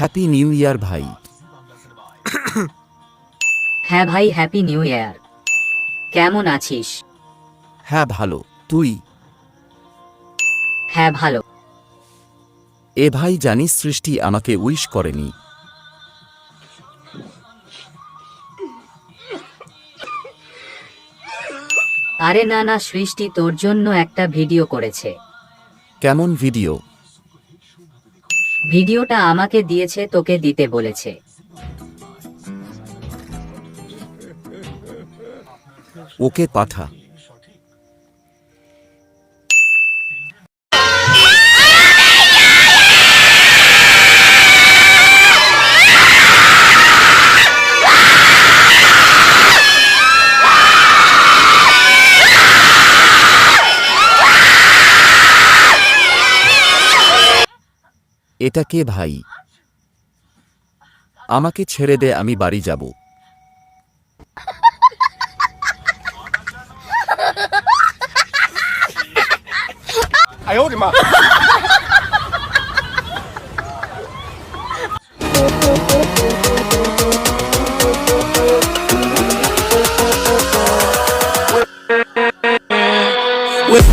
Happy new year ভাই। হ্যাঁ ভাই হ্যাপি নিউ ইয়ার কেমন আছিস? হ্যাঁ ভালো। তুই? হ্যাঁ ভালো। এ ভাই জানিস সৃষ্টি আমাকে উইশ করেনি। আরে না না সৃষ্টি তোর জন্য একটা ভিডিও করেছে। কেমন ভিডিও ভিডিওটা আমাকে দিয়েছে তোকে দিতে বলেছে। ওকে পাঠা। এটা কে ভাই? আমাকে ছেড়ে দে আমি বাড়ি যাব। With